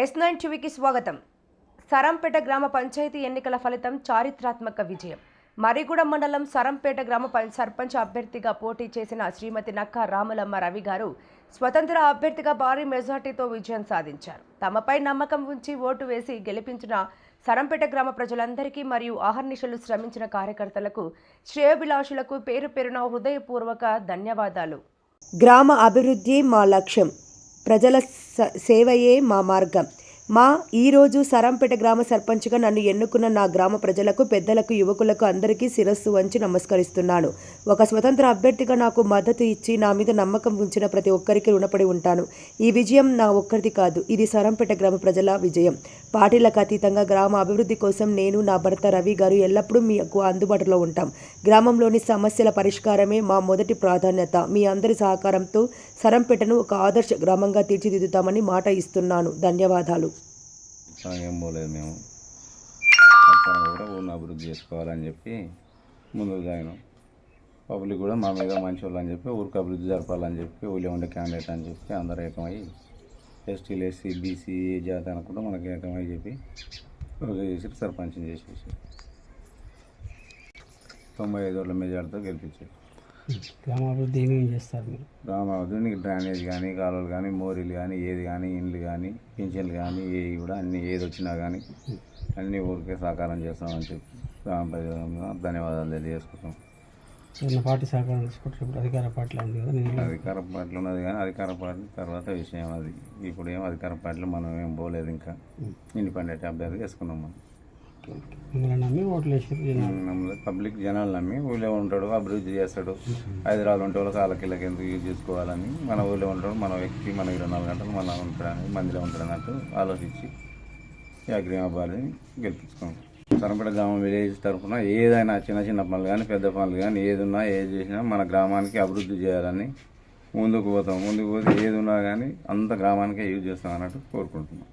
Yes nine టీవీకి స్వాగతం. సరంపేట గ్రామ పంచాయతీ ఎన్నికల ఫలితం చారిత్రాత్మక విజయం. మరిగూడ మండలం సరంపేట గ్రామ సర్పంచ్ అభ్యర్థిగా పోటీ చేసిన శ్రీమతి నక్క రాములమ్మ రవి గారు స్వతంత్ర అభ్యర్థిగా భారీ మెజార్టీతో విజయం సాధించారు. తమపై నమ్మకం ఉంచి ఓటు వేసి గెలిపించిన సరంపేట గ్రామ ప్రజలందరికీ మరియు ఆహర్నిశలు శ్రమించిన కార్యకర్తలకు శ్రేయోభిలాషులకు పేరు పేరున హృదయపూర్వక ధన్యవాదాలు. గ్రామ అభివృద్ధి మా లక్ష్యం. ప్రజల స- సేవయే మా మార్గం. మా ఈరోజు సరంపేట గ్రామ సర్పంచ్గా నన్ను ఎన్నుకున్న నా గ్రామ ప్రజలకు పెద్దలకు యువకులకు అందరికీ శిరస్సు వంచి నమస్కరిస్తున్నాను. ఒక స్వతంత్ర అభ్యర్థిగా నాకు మద్దతు ఇచ్చి నా మీద నమ్మకం ఉంచిన ప్రతి ఒక్కరికి రుణపడి ఉంటాను. ఈ విజయం నా ఒక్కరిది కాదు ఇది సరంపేట గ్రామ ప్రజల విజయం. పార్టీలకు అతీతంగా గ్రామ అభివృద్ధి కోసం నేను నా భర్త రవి గారు ఎల్లప్పుడూ మీకు అందుబాటులో ఉంటాం. గ్రామంలోని సమస్యల పరిష్కారమే మా మొదటి ప్రాధాన్యత. మీ అందరి సహకారంతో సరంపేటను ఒక ఆదర్శ గ్రామంగా తీర్చిదిద్దుతామని మాట ఇస్తున్నాను. ధన్యవాదాలు. ఏం పోలేదు మేము. కూడా అభివృద్ధి చేసుకోవాలని చెప్పి ముందుకు పబ్లిక్ కూడా మా మీద మంచి వాళ్ళు అని చెప్పి ఊరికి అభివృద్ధి జరపాలని చెప్పి ఊళ్ళో ఉండే క్యాండిడేట్ అని చెప్పి అందరూ ఏకమై ఎస్టీలు ఎస్సీ బీసీ ఏ జాతి అనుకుంటే మనకి ఏకమై చెప్పి ఒక చేసి సర్పంచ్ చేసేసి. తొంభై ఐదు రోజుల మెజార్టీతో గెలిపించారు. గ్రామాభివృద్ధి ఏమేమి చేస్తారు మీరు? గ్రామాభివృద్ధికి డ్రైనేజ్ కానీ కాలువలు కానీ మోరీలు కానీ ఏది కానీ ఇండ్లు కానీ పింఛన్లు కానీ ఏవి కూడా అన్ని ఏది వచ్చినా కానీ అన్ని ఊరికే సహకారం చేస్తామని చెప్పి గ్రామ ప్రజలందరూ ధన్యవాదాలు తెలియజేసుకుంటాం పార్టీ సహకారం తీసుకుంటారు ఇప్పుడు అధికార పార్టీలో ఉంది కదా నేను అధికార పార్టీలో ఉన్నది కానీ అధికార పార్టీ తర్వాత విషయం అది. ఇప్పుడు ఏం అధికార పార్టీలో మనం ఏం పోలేదు ఇంకా. ఇండిపెండెంట్ అభ్యర్థి చేసుకున్నాం మనం. మిమ్మల్ని నమ్మి ఓట్లు వేసారు జనాలు. నమ్మలేదు పబ్లిక్ జనాలు నమ్మి ఊళ్ళో ఉంటాడు అభివృద్ధి చేస్తాడు. హైదరాబాద్ ఉంటే వాళ్ళకి వాళ్ళకి ఎందుకు యూజ్ చేసుకోవాలని మన ఊళ్ళో ఉంటాడు మన వ్యక్తి మన ఇరవై నాలుగు గంటలు మన ఉంటాడని మందిలో ఉంటాడు అన్నట్టు ఆలోచించి ఈ అగ్రిమ అబ్బాయిని గెలిపించుకున్నాం సరంపేట గ్రామం విలేజ్ తరఫున ఏదైనా చిన్న చిన్న పనులు కానీ పెద్ద పనులు కానీ ఏదున్నా ఏది చేసినా మన గ్రామానికి అభివృద్ధి చేయాలని ముందుకు పోతాం. ముందుకు పోతే ఏది ఉన్నా కానీ అంత గ్రామానికే యూజ్ చేస్తాం అన్నట్టు కోరుకుంటున్నాం.